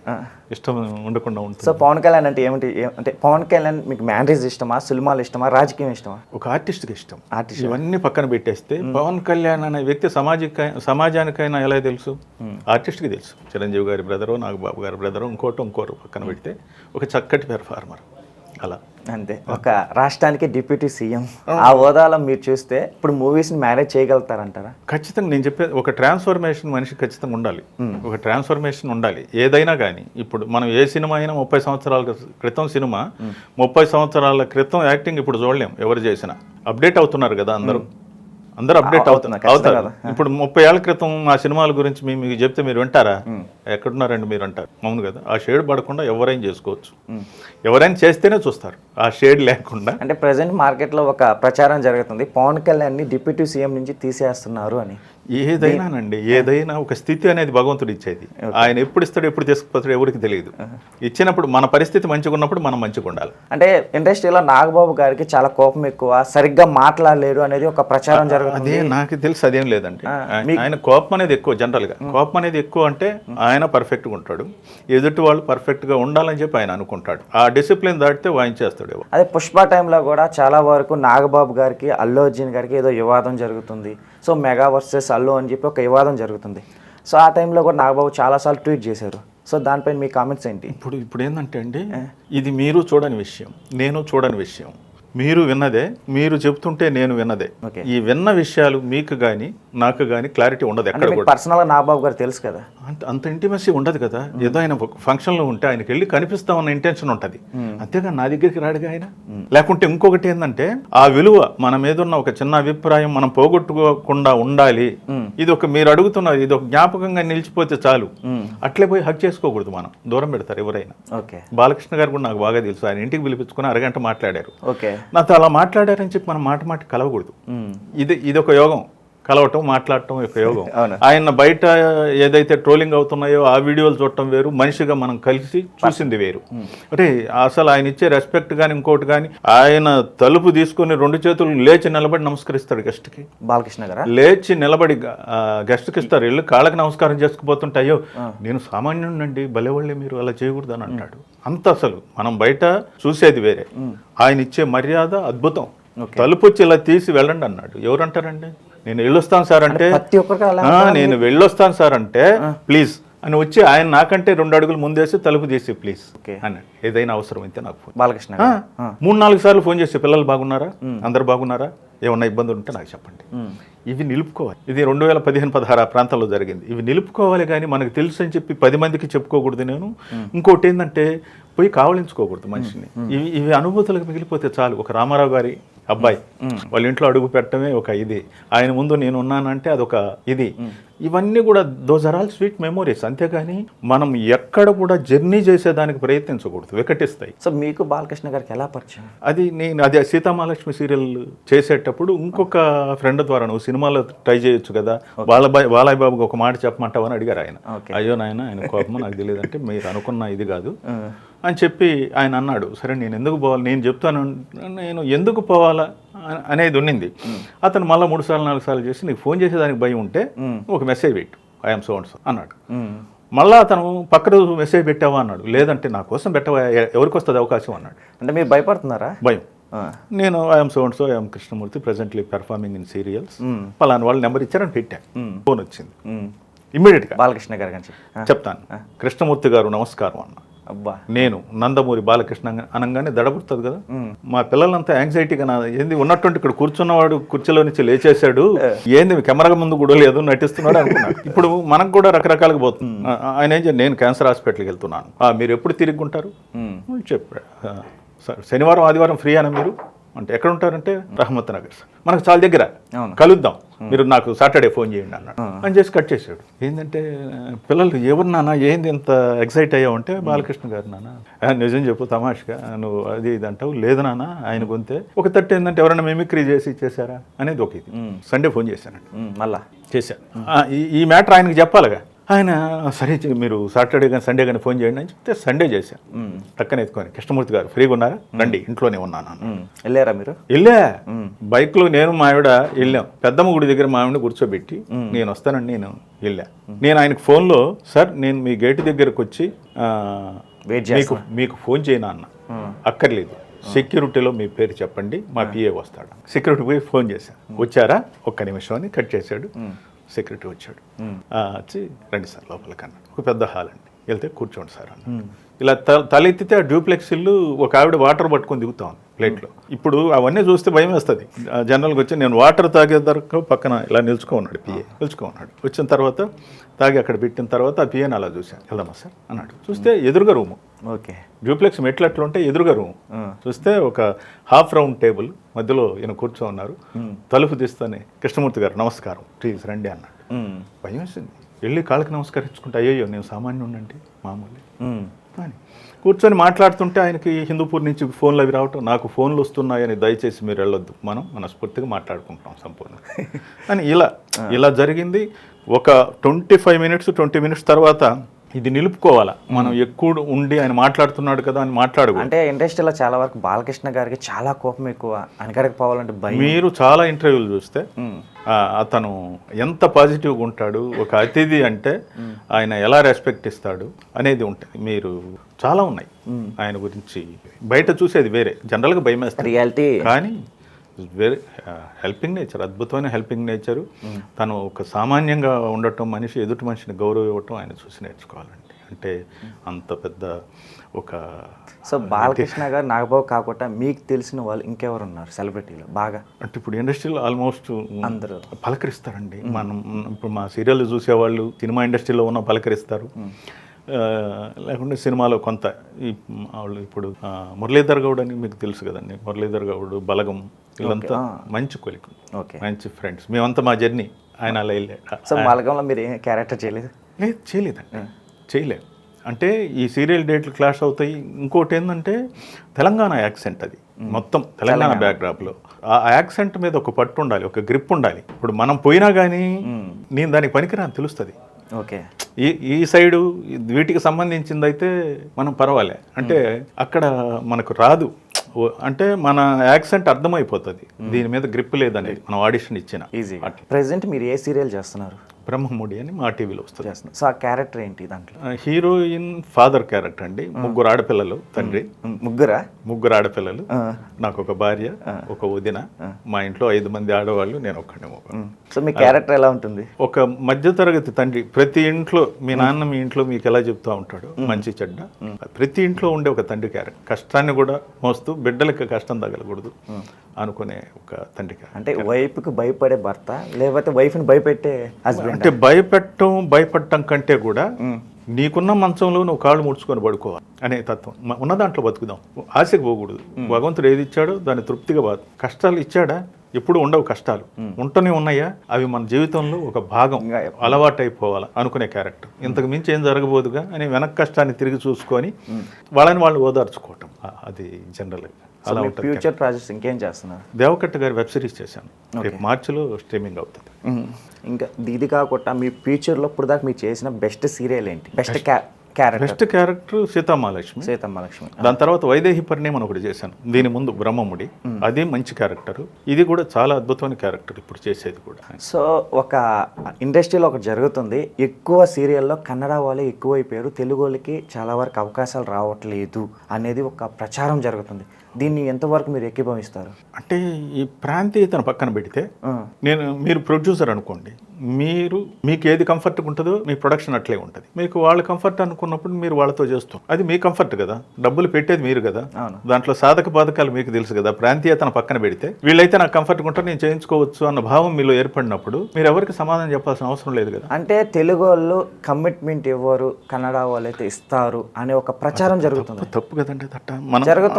ఇష్టం ఉండకుండా ఉంటుంది. సో పవన్ కళ్యాణ్ అంటే ఏమిటి? అంటే పవన్ కళ్యాణ్ మీకు మ్యారేజ్ ఇష్టమా? సినిమాలు ఇష్టమా? రాజకీయం ఇష్టమా? ఒక ఆర్టిస్ట్కి ఇష్టం. Artist. ఇవన్నీ పక్కన పెట్టేస్తే పవన్ కళ్యాణ్ అనే వ్యక్తి సమాజిక సమాజానికైనా ఎలా తెలుసు? ఆర్టిస్ట్కి తెలుసు. చిరంజీవి గారి బ్రదరు నాగబాబు గారి బ్రదరు ఇంకోటి ఇంకోరు పక్కన పెడితే ఒక చక్కటి పెర్ఫార్మర్. అలా. అంతే. ఒక రాష్ట్రానికి డిప్యూటీ సీఎం. ఆ. హోదాలో మీరు చూస్తే ఇప్పుడు మూవీస్ని మ్యారేజ్ చేయగలుగుతారంటారా? ఖచ్చితంగా నేను చెప్పేది ఒక ట్రాన్స్ఫర్మేషన్ మనిషి ఖచ్చితంగా ఉండాలి. ఒక ట్రాన్స్ఫర్మేషన్ ఉండాలి. ఏదైనా కానీ ఇప్పుడు మనం ఏ సినిమా అయినా ముప్పై సంవత్సరాల క్రితం సినిమా ముప్పై సంవత్సరాల క్రితం యాక్టింగ్ ఇప్పుడు చూడలేం ఎవరు చేసినా. అప్డేట్ అవుతున్నారు కదా అందరూ. అందరూ అప్డేట్ అవుతున్నారు అవుతారు. ఇప్పుడు ముప్పై ఏళ్ళ క్రితం ఆ సినిమాల గురించి మీ మీకు చెప్తే మీరు వింటారా? ఎక్కడున్నారండి మీరు అంటారు. అవును కదా. ఆ షేడ్ పడకుండా ఎవరైనా చేసుకోవచ్చు. ఎవరైనా చేస్తేనే చూస్తారు. ఆ షేడ్ లేకుండా. అంటే ప్రజెంట్ మార్కెట్లో ఒక ప్రచారం జరుగుతుంది. పవన్ కళ్యాణ్ని డిప్యూటీ సీఎం నుంచి తీసేస్తున్నారు అని. ఏదైనానండి ఏదైనా ఒక స్థితి అనేది భగవంతుడు ఇచ్చేది. ఆయన ఎప్పుడు ఇస్తాడు ఎప్పుడు తీసుకుపోతాడు ఎవరికి తెలియదు. ఇచ్చినప్పుడు మన పరిస్థితి మంచిగా ఉన్నప్పుడు మనం మంచిగా ఉండాలి. అంటే ఇండస్ట్రీలో నాగబాబు గారికి చాలా కోపం ఎక్కువ సరిగ్గా మాట్లాడలేరు అనేది ఒక ప్రచారం జరుగుతుంది అదే నాకు తెలుసు అదేం లేదండి. ఆయన- కోపం అనేది ఎక్కువ జనరల్గా కోపం అనేది ఎక్కువ అంటే ఆయన పర్ఫెక్ట్గా ఉంటాడు. ఎదుటి వాళ్ళు పర్ఫెక్ట్గా ఉండాలని చెప్పి ఆయన అనుకుంటాడు. ఆ డిసిప్లిన్ దాటితే వాయించేస్తాడు. అదే పుష్ప టైంలో కూడా చాలా వరకు నాగబాబు గారికి అల్లు అర్జున్ గారికి ఏదో వివాదం జరుగుతుంది. సో మెగా వర్సెస్ అల్లు అని చెప్పి ఒక వివాదం జరుగుతుంది. సో ఆ టైంలో కూడా నాగబాబు చాలాసార్లు ట్వీట్ చేశారు. సో దానిపైన మీ కామెంట్స్ ఏంటి? ఇప్పుడు ఇప్పుడు ఏంటంటే అండి ఇది మీరు చూడని విషయం నేను చూడని విషయం. మీరు విన్నదే మీరు చెప్తుంటే నేను విన్నదే. ఈ విన్న విషయాలు మీకు కానీ నాకు కానీ క్లారిటీ ఉండదు ఎక్కడ పర్సనల్గా నాగబాబు గారు తెలుసు కదా? అంత అంత ఇంటిమసీ ఉండదు కదా. ఏదో ఆయన ఫంక్షన్లో ఉంటే ఆయనకి వెళ్ళి కనిపిస్తామన్న ఇంటెన్షన్ ఉంటుంది. అంతేగా నా దగ్గరికి రాడుగా ఆయన? లేకుంటే ఇంకొకటి ఏంటంటే ఆ విలువ మన మీద ఉన్న ఒక చిన్న అభిప్రాయం మనం పోగొట్టుకోకుండా ఉండాలి. ఇది ఒక మీరు అడుగుతున్నారు ఇది ఒక జ్ఞాపకంగా నిలిచిపోతే చాలు. అట్లే పోయి హక్ చేసుకోకూడదు మనం. దూరం పెడతారు ఎవరైనా. ఓకే. బాలకృష్ణ గారు కూడా నాకు బాగా తెలుసు. ఆయన ఇంటికి పిలిపించుకుని అరగంట మాట్లాడారు. ఓకే. నాతో అలా మాట్లాడారని చెప్పి మనం మాట మాట కలవకూడదు. ఇది ఇది ఒక యోగం. కలవటం మాట్లాడటం ఒక యోగం. అవును. ఆయన బయట ఏదైతే ట్రోలింగ్ అవుతున్నాయో ఆ వీడియోలు చూడటం వేరు మనిషిగా మనం కలిసి చూసింది వేరు. అంటే అసలు ఆయన ఇచ్చే రెస్పెక్ట్ కానీ ఇంకోటి కానీ ఆయన తలుపు తీసుకొని రెండు చేతులు లేచి నిలబడి నమస్కరిస్తాడు గెస్ట్కి. బాలకృష్ణ గారా? లేచి నిలబడి గెస్ట్కి ఇస్తారు ఇల్లు కాళ్ళకి నమస్కారం చేసుకుపోతుంటే అయ్యో నేను సామాన్యుడినండి భలేవాళ్ళే మీరు అలా చేయకూడదు అని అంటాడు. అంత అసలు. మనం బయట చూసేది వేరే. ఆయన ఇచ్చే మర్యాద అద్భుతం. తలుపు వచ్చి ఇలా తీసి వెళ్ళండి అన్నాడు. ఎవరు అంటారండి నేను వెళ్ళొస్తాను సార్ అంటే ప్రతి ఒక్కరికి అలా "ఆ, నేను వెళ్ళొస్తాను సార్ అంటే ప్లీజ్ అని వచ్చి ఆయన నాకంటే రెండు అడుగులు ముందేసి తలుపు తీసి ప్లీజ్. అన్నాడు. ఏదైనా అవసరం అయితే నాకు ఫోన్ బాలకృష్ణ మూడు నాలుగు సార్లు ఫోన్ చేసి పిల్లలు బాగున్నారా? అందరు బాగున్నారా? ఏమన్నా ఇబ్బందులు ఉంటే నాకు చెప్పండి. ఇవి నిలుపుకోవాలి. ఇది రెండు వేల పదిహేను పదహారు ఆ ప్రాంతంలో జరిగింది. ఇవి నిలుపుకోవాలి కానీ మనకు తెలుసు అని చెప్పి పది మందికి చెప్పుకోకూడదు నేను. ఇంకోటి ఏంటంటే పోయి కావలించుకోకూడదు మనిషిని. ఇవి ఇవి అనుభూతులకు మిగిలిపోతే చాలు. ఒక రామారావు గారి అబ్బాయి. వాళ్ళ ఇంట్లో అడుగు పెట్టడమే ఒక ఇది. ఆయన ముందు నేను ఉన్నానంటే అదొక ఇది. ఇవన్నీ కూడా those are all sweet memories అంతేగాని మనం ఎక్కడ కూడా జర్నీ చేసేదానికి ప్రయత్నించకూడదు. వికటిస్తాయి. సో మీకు బాలకృష్ణ గారికి ఎలా పరిచయం? అది నేను అదే సీతామహాలక్ష్మి సీరియల్ చేసేటప్పుడు ఇంకొక ఫ్రెండ్ ద్వారా నువ్వు సినిమాలో ట్రై చేయొచ్చు కదా. బాలబాయ్ బాలయ్య బాబుకి ఒక మాట చెప్పమంటావు అని అడిగారు ఆయన. అయ్యో నాయన ఆయన కోపం నాకు తెలియదు అంటే మీరు అనుకున్న ఇది కాదు. అని చెప్పి ఆయన అన్నాడు. సరే నేను ఎందుకు పోవాలి? నేను చెప్తాను. నేను ఎందుకు పోవాలా? అనేది ఉన్నింది. అతను మళ్ళీ మూడు సార్లు నాలుగు సార్లు చేసి నీకు ఫోన్ చేసేదానికి భయం ఉంటే ఒక మెసేజ్ పెట్టు. ఐఎమ్ సో అండ్ సో అన్నాడు. మళ్ళా అతను పక్క రోజు మెసేజ్ పెట్టావా అన్నాడు. లేదంటే నా కోసం పెట్టవా? ఎవరికి వస్తుంది అవకాశం? అన్నాడు. అంటే మీరు భయపడుతున్నారా? భయం. నేను I'm so and so I'm Krishnamurthy presently performing in serials పలానా వాళ్ళు నెంబర్ ఇచ్చారని పెట్టాను ఫోన్ వచ్చింది. మ్మ్. ఇమ్మీడియట్గా బాలకృష్ణ గారు చెప్తాను. కృష్ణమూర్తి గారు నమస్కారం అన్న. అబ్బా. నేను నందమూరి బాలకృష్ణ అనగానే దడబడుతుంది కదా. మా పిల్లలంతా యాంగ్జైటీగా నా ఏంది ఉన్నటువంటి ఇక్కడ కూర్చున్నవాడు కుర్చీలో నుంచి లేచేశాడు. ఏంది కెమెరా ముందు కూడా లేదు నటిస్తున్నాడు అనుకున్నాడు ఇప్పుడు మనకు కూడా రకరకాలుగా పోతుంది. ఆయన ఏం చెప్పారు, నేను క్యాన్సర్ హాస్పిటల్కి వెళ్తున్నాను. "ఆ, మీరు ఎప్పుడు తిరుగుంటారు చెప్పాడు "ఆ, సార్ శనివారం ఆదివారం ఫ్రీ అనా మీరు? అంటే ఎక్కడ ఉంటారంటే రహమత్ నగర్ సార్. మనకు చాలా దగ్గర. అవును. కలుద్దాం. మీరు నాకు సాటర్డే ఫోన్ చేయండి అన్నాడు. అని చేసి కట్ చేసాడు ఏంటంటే పిల్లలు ఎవరు నాన్న ఏంది ఇంత ఎక్సైట్ అయ్యావు అంటే బాలకృష్ణ గారు నాన్న. "ఆ, నిజం చెప్పు తమాషగా. నువ్వు అది ఇది అంటావు. లేదు నాన్న ఆయన గొంతే. ఒక తట్టు ఏంటంటే ఎవరైనా మిమిక్రీ చేసి చేశారా? అనేది ఒక ఇది సండే ఫోన్ చేశానండి. మళ్ళా. చేశాను. ఆ, ఈ ఈ మ్యాటర్ ఆయనకి చెప్పాలిగా. ఆయన సరే మీరు సాటర్డే కానీ సండే కానీ ఫోన్ చేయండి అని చెప్తే సండే చేశాను పక్కన ఎత్తుకొని కృష్ణమూర్తి గారు ఫ్రీగా ఉన్నారా? రండి ఇంట్లోనే ఉన్నాను. వెళ్ళారా మీరు? వెళ్ళా. బైక్లో నేను మా ఆవిడ వెళ్ళాం. పెద్దమ్మ గుడి దగ్గర మా ఆవిడ కూర్చోబెట్టి నేను వస్తానండి నేను వెళ్ళా. నేను ఆయనకు ఫోన్లో సార్ నేను మీ గేటు దగ్గరకు వచ్చి మీకు మీకు ఫోన్ చేయనా అన్న. అక్కర్లేదు. సెక్యూరిటీలో మీ పేరు చెప్పండి మా పిఏ వస్తాడు. సెక్యూరిటీ పోయి ఫోన్ చేశాను వచ్చారా? ఒక్క నిమిషం అని కట్ చేశాడు. సెక్యూరిటీ వచ్చాడు. వచ్చి రండి సార్ లోపలికి అన్నాడు ఒక పెద్ద హాల్ అండి. వెళ్తే కూర్చోండి సార్ అన్నాడు. ఇలా తలెత్తితే ఆ డ్యూప్లెక్స్ ఇల్లు ఒక ఆవిడ వాటర్ పట్టుకొని దిగుతా ఉంది ప్లేట్లో. ఇప్పుడు అవన్నీ చూస్తే భయం వేస్తుంది. జనరల్గా వచ్చి నేను వాటర్ తాగే దొరక పక్కన ఇలా నిల్చుకో ఉన్నాడు పిఏ నిల్చుకో ఉన్నాడు వచ్చిన తర్వాత తాగి అక్కడ పెట్టిన తర్వాత ఆ పిఏని అలా చూశాను. వెళ్దామా సార్? అన్నాడు. చూస్తే ఎదురుగా రూము. ఓకే. డ్యూప్లెక్స్ మెట్లు అట్లా ఉంటే ఎదురుగా రూమ్. చూస్తే ఒక హాఫ్ రౌండ్ టేబుల్ మధ్యలో ఈయన కూర్చో ఉన్నారు. తలుపు తీస్తానే కృష్ణమూర్తి గారు నమస్కారం. ప్లీజ్ రండి అన్నాడు. భయం వేసింది. వెళ్ళి కాళ్ళకి నమస్కరించుకుంటే అయ్యో నేను సామాన్యుడినండి మామూలు. మ్మ్. అని. కూర్చొని మాట్లాడుతుంటే ఆయనకి హిందూపూర్ నుంచి ఫోన్లు అవి రావటం నాకు ఫోన్లు వస్తున్నాయని దయచేసి మీరు వెళ్ళొద్దు. మనం మనస్ఫూర్తిగా మాట్లాడుకుంటాం సంపూర్ణంగా. అని ఇలా ఇలా జరిగింది. ఒక twenty five minutes twenty minutes తర్వాత ఇది నిలుపుకోవాలా? మనం ఎక్కువ ఉండి ఆయన మాట్లాడుతున్నాడు కదా అని మాట్లాడకూడదు. అంటే ఇండస్ట్రీలో చాలా వరకు బాలకృష్ణ గారికి చాలా కోపం ఎక్కువ. అనకడకపోవాలంటే భయం. మీరు చాలా ఇంటర్వ్యూలు చూస్తే అతను ఎంత పాజిటివ్గా ఉంటాడు ఒక అతిథి అంటే ఆయన ఎలా రెస్పెక్ట్ ఇస్తాడు అనేది ఉంటుంది మీరు చాలా ఉన్నాయి. ఆయన గురించి బయట చూసేది వేరే. జనరల్గా భయం వేస్తారు రియాలిటీ. కానీ వెరీ హెల్పింగ్ నేచర్ అద్భుతమైన హెల్పింగ్ నేచరు తను ఒక సామాన్యంగా ఉండటం మనిషి ఎదుటి మనిషిని గౌరవం ఇవ్వటం ఆయన చూసి నేర్చుకోవాలండి. అంటే అంత పెద్ద ఒక సో బాలకృష్ణ గారు నాగబాబు కాకుండా మీకు తెలిసిన వాళ్ళు ఇంకెవరు ఉన్నారు సెలబ్రిటీలు? బాగా? అంటే ఇప్పుడు ఇండస్ట్రీలో ఆల్మోస్ట్ అందరూ. పలకరిస్తారండి. మనం ఇప్పుడు మా సీరియల్ చూసేవాళ్ళు సినిమా ఇండస్ట్రీలో ఉన్న పలకరిస్తారు. లేకుంటే సినిమాలో కొంత ఈ వాళ్ళు ఇప్పుడు మురళీధర్ గౌడ్ అని మీకు తెలుసు కదండి. మురళీధర్ గౌడ్ బలగం వీళ్ళంతా మంచి కొలిక. ఓకే. మంచి ఫ్రెండ్స్. మేమంతా మా జర్నీ ఆయన అలా వెళ్ళాడు. సో బలగంలో మీరు ఏం క్యారెక్టర్ చేయలేదు? లేదు చేయలేదండి. చేయలేదు. అంటే ఈ సీరియల్ డేట్లు క్లాష్ అవుతాయి. ఇంకోటి ఏంటంటే తెలంగాణ యాక్సెంట్ అది. మొత్తం తెలంగాణ బ్యాక్డ్రాప్లో. ఆ యాక్సెంట్ మీద ఒక పట్టు ఉండాలి ఒక గ్రిప్ ఉండాలి. ఇప్పుడు మనం పోయినా కానీ నేను దానికి పనికిరాని తెలుస్తుంది. ఓకే. ఈ ఈ సైడు వీటికి సంబంధించింది అయితే మనం పర్వాలే. అంటే అక్కడ మనకు రాదు. అంటే మన యాక్సెంట్ అర్థమైపోతుంది. దీని మీద గ్రిప్ లేదని మనం ఆడిషన్ ఇచ్చిన ఈజీ. ప్రెసెంట్ మీరు ఏ సీరియల్ చేస్తున్నారు? బ్రహ్మముడి అని మా టీవీలో వస్తుంది. చేస్తున్నారు. సో ఆ క్యారెక్టర్ ఏంటి దాంట్లో? హీరోయిన్ ఫాదర్ క్యారెక్టర్ అండి. ముగ్గురు ఆడపిల్లలు తండ్రి. ముగ్గురా? ముగ్గురు ఆడపిల్లలు నాకు ఒక భార్య ఒక వదిన మా ఇంట్లో ఐదు మంది ఆడవాళ్ళు నేను ఒక్కడే సో మీ క్యారెక్టర్ ఎలా ఉంటుంది? ఒక మధ్యతరగతి తండ్రి ప్రతి ఇంట్లో మీ నాన్న మీ ఇంట్లో మీకు ఎలా చెప్తా ఉంటాడు? మంచి చెడ్డ. ప్రతి ఇంట్లో ఉండే ఒక తండ్రి క్యారెక్టర్. కష్టాన్ని కూడా మోస్తూ బిడ్డలకి కష్టం తగలకూడదు అనుకునే ఒక తండ్రి అంటే వైఫ్కి భయపడే భర్త లేకపోతే వైఫ్ని భయపెట్టే హస్బెండ్ అంటే భయపెట్టడం భయపడటం కంటే కూడా నీకున్న మంచంలో నువ్వు కాళ్ళు ముడుచుకొని పడుకోవాలి అనే తత్వం. ఉన్న దాంట్లో బతుకుదాం. ఆశకు పోకూడదు. భగవంతుడు ఏది ఇచ్చాడో దాన్ని తృప్తిగా బాధ కష్టాలు ఇచ్చాడా? ఎప్పుడు ఉండవు కష్టాలు. ఉంటూనే ఉన్నాయా? అవి మన జీవితంలో ఒక భాగం. అలవాటు అయిపోవాలి అనుకునే క్యారెక్టర్. ఇంతకు మించి ఏం జరగబోదుగా అని వెనక్ కష్టాన్ని తిరిగి చూసుకొని వాళ్ళని వాళ్ళు ఓదార్చుకోవటం. అది జనరల్. అలా ఫ్యూచర్ ప్రాజెక్ట్స్ ఇంకేం చేస్తున్నారు? దేవకట్ట గారి వెబ్ సిరీస్ చేశాను. రేపు మార్చిలో స్ట్రీమింగ్ అవుతుంది. ఇంకా ఇది కాకుండా మీ ఫ్యూచర్లో ఇప్పుడు దాకా మీరు చేసిన బెస్ట్ సీరియల్ ఏంటి? Best character best character Seethamahalakshmi. Seethamma Lakshmi దాని తర్వాత వైదేహి పరిణయం ఒకటి చేశాను. దీని ముందు బ్రహ్మముడి. అది మంచి క్యారెక్టర్ ఇది కూడా చాలా అద్భుతమైన క్యారెక్టర్ ఇప్పుడు చేసేది కూడా. సో ఒక ఇండస్ట్రీలో ఒకటి జరుగుతుంది. ఎక్కువ సీరియల్లో కన్నడ వాళ్ళే ఎక్కువైపోయారు. తెలుగు వాళ్ళకి చాలా వరకు అవకాశాలు రావట్లేదు అనేది ఒక ప్రచారం జరుగుతుంది. దీన్ని ఎంతవరకు మీరు ఎక్కిభవిస్తారు అంటే ఈ ప్రాంతీయతను పక్కన పెడితే నేను మీరు ప్రొడ్యూసర్ అనుకోండి మీరు మీకు ఏది కంఫర్ట్గా ఉంటుందో మీ ప్రొడక్షన్ అట్లే ఉంటుంది. మీకు వాళ్ళ కంఫర్ట్ అనుకున్నప్పుడు మీరు వాళ్ళతో చేస్తాం అది మీ కంఫర్ట్ కదా. డబ్బులు పెట్టేది మీరు కదా. అవును. దాంట్లో సాధక బాధకాలు మీకు తెలుసు కదా. ప్రాంతీయతను పక్కన పెడితే వీళ్ళైతే నాకు కంఫర్ట్గా ఉంటే నేను చేయించుకోవచ్చు అన్న భావం మీలో ఏర్పడినప్పుడు మీరు ఎవరికి సమాధానం చెప్పాల్సిన అవసరం లేదు కదా. అంటే తెలుగు వాళ్ళు కమిట్మెంట్ ఇవ్వరు కన్నడ వాళ్ళైతే ఇస్తారు అనే ఒక ప్రచారం జరుగుతుంది. తప్పు కదండి.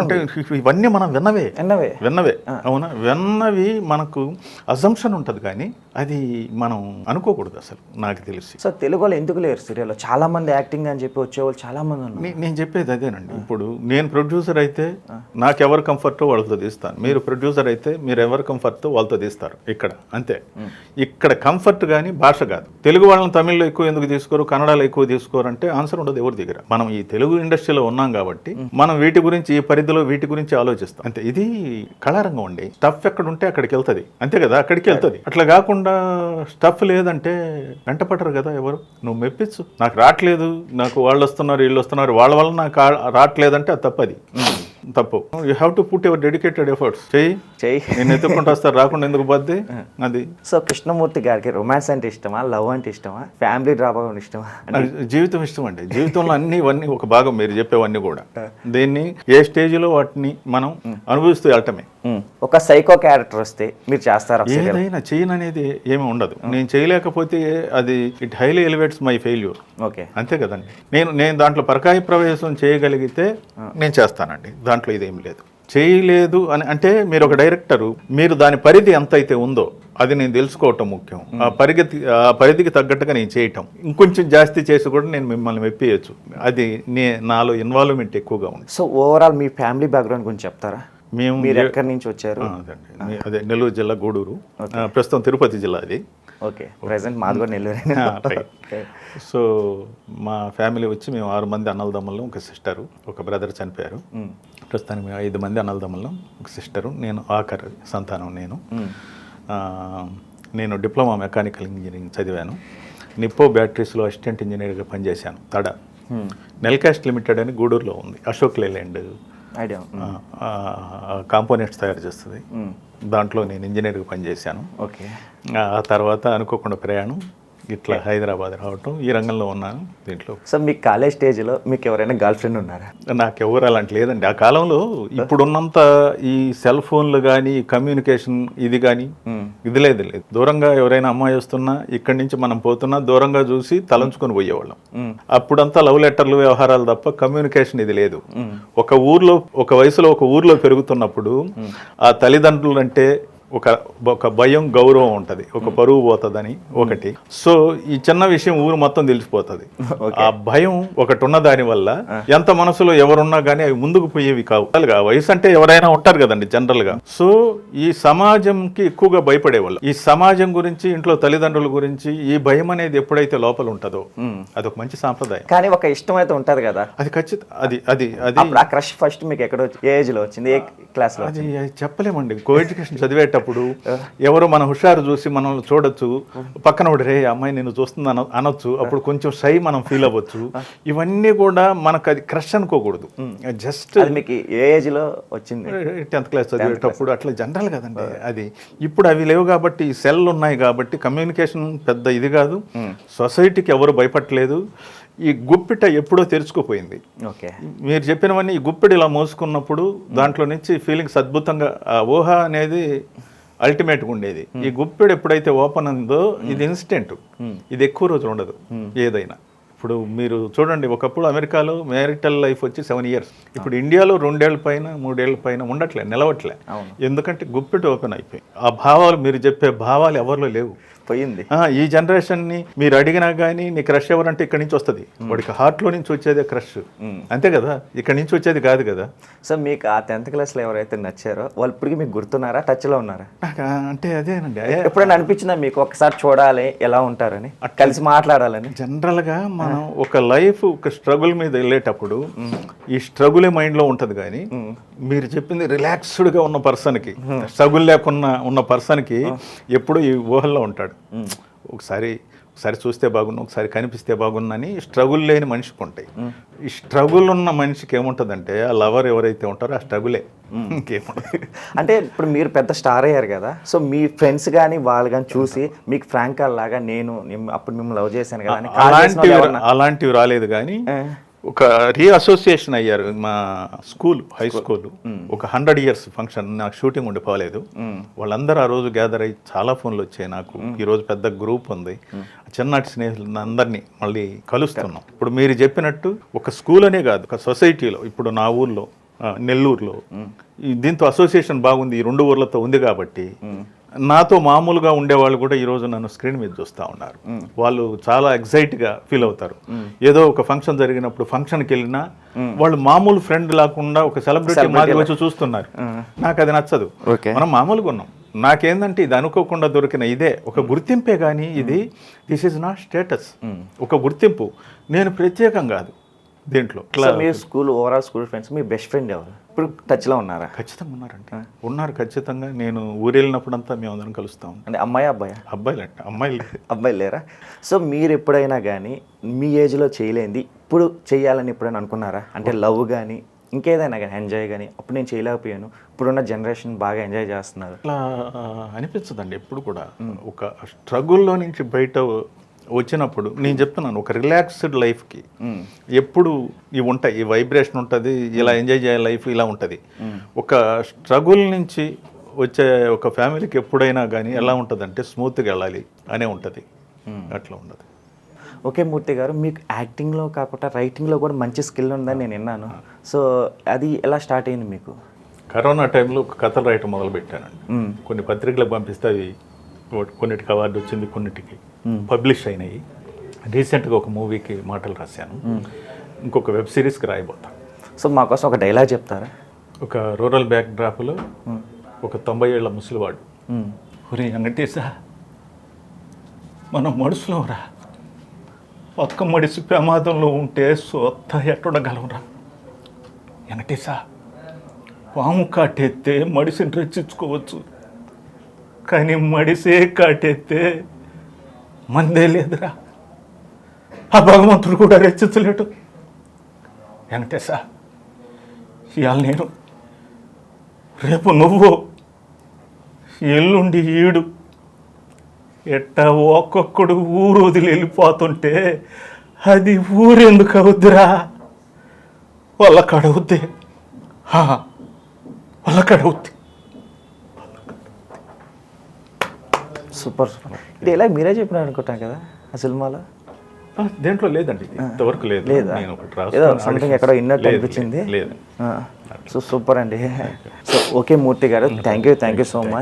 అంటే ఇవన్నీ మనం విన్నవే. ఎన్నవే విన్నవే. అవునా? విన్నవి మనకు అజంప్షన్ ఉంటుంది కానీ అది మనం అనుకోకూడదు అసలు నాకు తెలిసి. సో తెలుగు వాళ్ళు ఎందుకు లేరు సీరియల్లో చాలా మంది యాక్టింగ్ అని చెప్పి వచ్చేవాళ్ళు చాలా మంది ఉన్నారు. నేను చెప్పేది అదేనండి. ఇప్పుడు నేను ప్రొడ్యూసర్ అయితే నాకు ఎవరు కంఫర్టో వాళ్ళతో తీస్తాను. మీరు ప్రొడ్యూసర్ అయితే మీరు ఎవరు కంఫర్ట్తో వాళ్ళతో తీస్తారు. ఇక్కడ అంతే. ఇక్కడ కంఫర్ట్ కానీ భాష కాదు. తెలుగు వాళ్ళని తమిళ్ళో ఎక్కువ ఎందుకు తీసుకోరు కన్నడలో ఎక్కువ తీసుకోరు అంటే ఆన్సర్ ఉండదు ఎవరి దగ్గర. మనం ఈ తెలుగు ఇండస్ట్రీలో ఉన్నాం కాబట్టి మనం వీటి గురించి ఈ పరిధిలో వీటి గురించి ఆలోచిస్తాం. అంతే ఇది కళారంగం అండి. స్టఫ్ ఎక్కడ ఉంటే అక్కడికి వెళ్తుంది అంతే కదా అక్కడికి వెళ్తుంది అట్లా కాకుండా స్టఫ్ లేదంటే వెంట పట్టరు కదా ఎవరు? నువ్వు మెప్పించు నాకు రావట్లేదు నాకు వాళ్ళు వస్తున్నారు వీళ్ళు వస్తున్నారు వాళ్ళ వల్ల నాకు రావట్లేదంటే అది తప్పది. తప్పు. You have to put your dedicated efforts చెయ్యి. చెయ్యి. నేను ఎత్తుకుంటూ వస్తారు రాకుండా ఎందుకు పోద్ది అది. సో కృష్ణమూర్తి గారికి రొమాన్స్ అంటే ఇష్టమా? లవ్ అంటే ఇష్టమా? ఫ్యామిలీ డ్రామా అంటే ఇష్టమా? జీవితం ఇష్టం అండి. జీవితంలో అన్ని ఇవన్నీ ఒక భాగం మీరు చెప్పేవన్నీ కూడా. దీన్ని ఏ స్టేజ్లో వాటిని మనం అనుభవిస్తూ వెళ్ళటమే. ఒక సైకో క్యారెక్టర్ వస్తే మీరు చేస్తారా ఏదైనా చేయను అనేది ఏమీ ఉండదు. నేను చేయలేకపోతే అది it highly elevates my failure okay. అంతే కదండి. నేను నేను దాంట్లో పరకాయ ప్రవేశం చేయగలిగితే నేను చేస్తానండి. దాంట్లో ఇదేం లేదు. చేయలేదు అని అంటే మీరు ఒక డైరెక్టరు మీరు దాని పరిధి ఎంత అయితే ఉందో అది నేను తెలుసుకోవటం ముఖ్యం. ఆ పరిగతి ఆ పరిధికి తగ్గట్టుగా నేను చేయటం. ఇంకొంచెం జాస్తి చేసి కూడా నేను మిమ్మల్ని మెప్పియచ్చు. అది నే నాలో ఇన్వాల్వ్మెంట్ ఎక్కువగా ఉంది. సో ఓవరాల్ మీ ఫ్యామిలీ బ్యాక్గ్రౌండ్ గురించి చెప్తారా? మేము మీరు ఎక్కడి నుంచి వచ్చారు? అదండి. అదే నెల్లూరు జిల్లా గూడూరు. ప్రస్తుతం తిరుపతి జిల్లా అది. ఓకే. ప్రెసెంట్ మాది కూడా నెల్లూరు. సో మా ఫ్యామిలీ వచ్చి మేము ఆరు మంది అన్నలదమ్ములు ఒక సిస్టరు ఒక బ్రదర్ చనిపోయారు. ప్రస్తుతానికి మేము ఐదు మంది అన్నలదమ్ములు ఒక సిస్టరు నేను ఆఖరి సంతానం నేను. నేను డిప్లొమా మెకానికల్ ఇంజనీరింగ్ చదివాను. నిప్పో బ్యాటరీస్లో అసిస్టెంట్ ఇంజనీర్గా పనిచేశాను. తడ. నెల్కాస్ట్ లిమిటెడ్ అని గూడూరులో ఉంది. అశోక్ లేలాండ్. కాంపోనెంట్స్ తయారు చేస్తుంది. దాంట్లో నేను ఇంజనీర్గా పనిచేశాను. ఓకే. ఆ తర్వాత అనుకోకుండా ప్రయాణం. ఇట్లా హైదరాబాద్ రావటం ఈ రంగంలో ఉన్నాను దీంట్లో. సో మీ కాలేజ్ స్టేజ్లో మీకు ఎవరైనా గర్ల్ ఫ్రెండ్ ఉన్నారా? నాకు ఎవరు అలాంటి లేదండి. ఆ కాలంలో ఇప్పుడున్నంత ఈ సెల్ ఫోన్లు కానీ కమ్యూనికేషన్ ఇది కానీ ఇది లేదు లేదు. దూరంగా ఎవరైనా అమ్మాయి వస్తున్నా ఇక్కడి నుంచి మనం పోతున్నా దూరంగా చూసి తలంచుకొని పోయేవాళ్ళం. అప్పుడంతా లవ్ లెటర్లు వ్యవహారాలు తప్ప కమ్యూనికేషన్ ఇది లేదు. ఒక ఊర్లో ఒక వయసులో ఒక ఊర్లో పెరుగుతున్నప్పుడు ఆ తల్లిదండ్రులు అంటే ఒక ఒక భయం గౌరవం ఉంటది. ఒక పరువు పోతుందని ఒకటి. సో ఈ చిన్న విషయం ఊరు మొత్తం తెలిసిపోతుంది. ఆ భయం ఒకటి ఉన్న దాని వల్ల ఎంత మనసులో ఎవరున్నా కానీ అవి ముందుకు పోయేవి కావు. వయసు అంటే ఎవరైనా ఉంటారు కదండి జనరల్గా సో ఈ సమాజంకి ఎక్కువగా భయపడేవాళ్ళు. ఈ సమాజం గురించి ఇంట్లో తల్లిదండ్రుల గురించి ఈ భయం అనేది ఎప్పుడైతే లోపల ఉంటుందో అదొక మంచి సాంప్రదాయం. కానీ ఒక ఇష్టం అయితే ఉంటుంది కదా? అది ఖచ్చిత అది అది అది ఆ క్రష్ ఫస్ట్ మీకు ఎక్కడ వచ్చి- ఏ ఏజ్లో వచ్చింది? ఏ క్లాస్లో అది చెప్పలేమండి. కో ఎడ్యుకేషన్ చదివేటప్పుడు ఎవరో మన హుషారు చూసి మనల్ని చూడొచ్చు. పక్కన ఒకటి రే అమ్మాయి నేను చూస్తుంది అన అనొచ్చు. అప్పుడు కొంచెం షై మనం ఫీల్ అవ్వచ్చు. ఇవన్నీ కూడా మనకు అది క్రష్ అనుకోకూడదు. జస్ట్ అది మీకు ఏ ఏజ్లో వచ్చింది? టెన్త్ క్లాస్ చదివేటప్పుడు అట్లా జనరల్ కదండి అది. ఇప్పుడు అవి లేవు కాబట్టి సెల్ ఉన్నాయి కాబట్టి కమ్యూనికేషన్ పెద్ద ఇది కాదు. సొసైటీకి ఎవరు భయపడలేదు. ఈ గుప్పిట ఎప్పుడో తెరుచుకుపోయింది. ఓకే. మీరు చెప్పినవన్నీ ఈ గుప్పెడు ఇలా మోసుకున్నప్పుడు దాంట్లో నుంచి ఫీలింగ్స్ అద్భుతంగా ఆ ఊహ అనేది అల్టిమేట్గా ఉండేది. ఈ గుప్పెడు ఎప్పుడైతే ఓపెన్ ఉందో ఇది ఇన్స్టెంట్. ఇది ఎక్కువ రోజులు ఉండదు ఏదైనా. ఇప్పుడు మీరు చూడండి ఒకప్పుడు అమెరికాలో మ్యారిటల్ లైఫ్ వచ్చి సెవెన్ ఇయర్స్. ఇప్పుడు ఇండియాలో రెండేళ్ళ పైన మూడేళ్ళ పైన ఉండట్లే నిలవట్లే. ఎందుకంటే గుప్పెడు ఓపెన్ అయిపోయి ఆ భావాలు మీరు చెప్పే భావాలు ఎవరిలో లేవు. పోయింది. ఈ జనరేషన్ని మీరు అడిగినా కానీ నీ క్రష్ ఎవరంటే ఇక్కడి నుంచి వస్తుంది. వాడికి హార్ట్లో నుంచి వచ్చేదే క్రష్. అంతే కదా? ఇక్కడి నుంచి వచ్చేది కాదు కదా? సో మీకు ఆ టెన్త్ క్లాస్లో ఎవరైతే నచ్చారో వాళ్ళు ఇప్పటికీ మీకు గుర్తున్నారా? టచ్లో ఉన్నారా? అంటే అదేనండి అదే. ఎప్పుడైనా అనిపించిందా మీకు ఒకసారి చూడాలి ఎలా ఉంటారని? కలిసి మాట్లాడాలని? జనరల్గా మనం ఒక లైఫ్ ఒక స్ట్రగుల్ మీద వెళ్ళేటప్పుడు ఈ స్ట్రగులే మైండ్లో ఉంటుంది కానీ మీరు చెప్పింది రిలాక్స్డ్గా ఉన్న పర్సన్కి స్ట్రగుల్ లేకున్న ఉన్న పర్సన్కి ఎప్పుడు ఈ ఊహల్లో ఉంటాడు. ఒకసారి ఒకసారి చూస్తే బాగున్నా ఒకసారి కనిపిస్తే బాగున్నని స్ట్రగుల్ లేని మనిషికి ఉంటాయి. ఈ స్ట్రగుల్ ఉన్న మనిషికి ఏముంటుందంటే ఆ లవర్ ఎవరైతే ఉంటారో ఆ స్ట్రగులే. ఇంకేముండదు. అంటే ఇప్పుడు మీరు పెద్ద స్టార్ అయ్యారు కదా సో మీ ఫ్రెండ్స్ కానీ వాళ్ళు కానీ చూసి మీకు ఫ్రాంక్ లాగా నేను అప్పుడు మిమ్మల్ని లవ్ చేశాను కదా అలాంటివి అలాంటివి రాలేదు కానీ. ఒక రీ అసోసియేషన్ అయ్యారు మా స్కూల్ హై స్కూల్. ఒక హండ్రెడ్ ఇయర్స్ ఫంక్షన్ నాకు షూటింగ్ ఉండిపోలేదు. వాళ్ళందరూ ఆ రోజు గ్యాదర్ అయ్యి చాలా ఫోన్లు వచ్చాయి నాకు. ఈ రోజు పెద్ద గ్రూప్ ఉంది. చిన్నటి స్నేహితులను అందరినీ మళ్ళీ కలుస్తున్నాం. ఇప్పుడు మీరు చెప్పినట్టు ఒక స్కూల్ అనే కాదు ఒక సొసైటీలో ఇప్పుడు నా ఊర్లో నెల్లూరులో దీంతో అసోసియేషన్ బాగుంది ఈ రెండు ఊర్లతో ఉంది కాబట్టి నాతో మామూలుగా ఉండేవాళ్ళు కూడా ఈ రోజు నన్ను స్క్రీన్ మీద చూస్తూ ఉన్నారు. వాళ్ళు చాలా ఎగ్జైట్గా ఫీల్ అవుతారు. ఏదో ఒక ఫంక్షన్ జరిగినప్పుడు ఫంక్షన్కి వెళ్ళినా వాళ్ళు మామూలు ఫ్రెండ్ లేకుండా ఒక సెలబ్రిటీ మాది వచ్చి చూస్తున్నారు. నాకు అది నచ్చదు. మనం మామూలుగా ఉన్నాం. నాకేందంటే ఇది అనుకోకుండా దొరికిన ఇదే. ఒక గుర్తింపే కానీ ఇది దిస్ ఇస్ నాట్ స్టేటస్ ఒక గుర్తింపు. నేను ప్రత్యేకం కాదు దీంట్లో. మీ స్కూల్ ఓవరాల్ స్కూల్ ఫ్రెండ్స్ మీ బెస్ట్ ఫ్రెండ్ ఎవరు? ఇప్పుడు టచ్లో ఉన్నారా? ఖచ్చితంగా ఉన్నారంట ఉన్నారు ఖచ్చితంగా. నేను ఊరు వెళ్ళినప్పుడంతా మేము అందరం కలుస్తాం. అంటే అమ్మాయి అబ్బాయా? అబ్బాయిలు అంట అమ్మాయిలు. అబ్బాయి లేరా? సో మీరు ఎప్పుడైనా కానీ మీ ఏజ్లో చేయలేంది ఇప్పుడు చేయాలని ఎప్పుడైనా అనుకున్నారా? అంటే లవ్ కానీ ఇంకేదైనా కానీ ఎంజాయ్ కానీ అప్పుడు నేను చేయలేకపోయాను. ఇప్పుడున్న జనరేషన్ బాగా ఎంజాయ్ చేస్తున్నారు. అట్లా అనిపించదండి ఎప్పుడు కూడా. ఒక స్ట్రగుల్లో నుంచి బయట వచ్చినప్పుడు నేను చెప్తున్నాను ఒక రిలాక్స్డ్ లైఫ్కి ఎప్పుడు ఇవి ఉంటాయి ఈ వైబ్రేషన్ ఉంటుంది ఇలా ఎంజాయ్ చేయాలి లైఫ్ ఇలా ఉంటుంది. ఒక స్ట్రగుల్ నుంచి వచ్చే ఒక ఫ్యామిలీకి ఎప్పుడైనా కానీ ఎలా ఉంటుందంటే స్మూత్గా వెళ్ళాలి అనే ఉంటుంది. అట్లా ఉండదు ఓకే మూర్తి గారు మీకు యాక్టింగ్లో కాకుండా రైటింగ్లో కూడా మంచి స్కిల్ ఉందని నేను విన్నాను. సో అది ఎలా స్టార్ట్ అయింది మీకు? కరోనా టైంలో ఒక కథలు రాయటం మొదలు పెట్టానండి కొన్ని పత్రికలకు పంపిస్తే అవి కొన్నిటికి అవార్డు వచ్చింది కొన్నిటికి పబ్లిష్ అయినాయి. రీసెంట్గా ఒక మూవీకి మాటలు రాశాను. ఇంకొక వెబ్ సిరీస్కి రాయబోతాను. సో మా కోసం ఒక డైలాగ్ చెప్తారా? ఒక రూరల్ బ్యాక్ డ్రాప్లో ఒక తొంభై ఏళ్ళ ముసలివాడు. ఒరే వెంకటేశా మనం మడుసులో రా పక్క మడిసి ప్రమాదంలో ఉంటే సొత్త ఎట్టుండగలవురా వెంకటేశా పాము కాటెత్తే మడిసిని రచించుకోవచ్చు కానీ మడిసే కాటెత్తే మందే లేదురా. ఆ భగవంతుడు కూడా రచించలేడు వెంకటేశ ఇవాళ నేను రేపు నువ్వు ఎల్లుండి ఈడు ఎట్టా ఒక్కొక్కడు ఊరు వదిలి వెళ్ళిపోతుంటే అది ఊరెందుకు అవుద్దిరా? వాళ్ళ కడవుద్ది వాళ్ళ కడవుద్ది సూపర్. సూపర్ ఇది ఇలా మీరే చెప్పినారు అనుకుంటాను కదా ఆ సినిమాలో? దేంట్లో లేదండి. ఇది ఇంతవరకు లేదు. లేదా? నేను ఒకటి ఏదో. సంథింగ్ ఎక్కడో ఇన్నట్టు అనిపించింది. లేదు. సో సూపర్ అండి. సో ఓకే మూర్తి గారు thank you thank you so much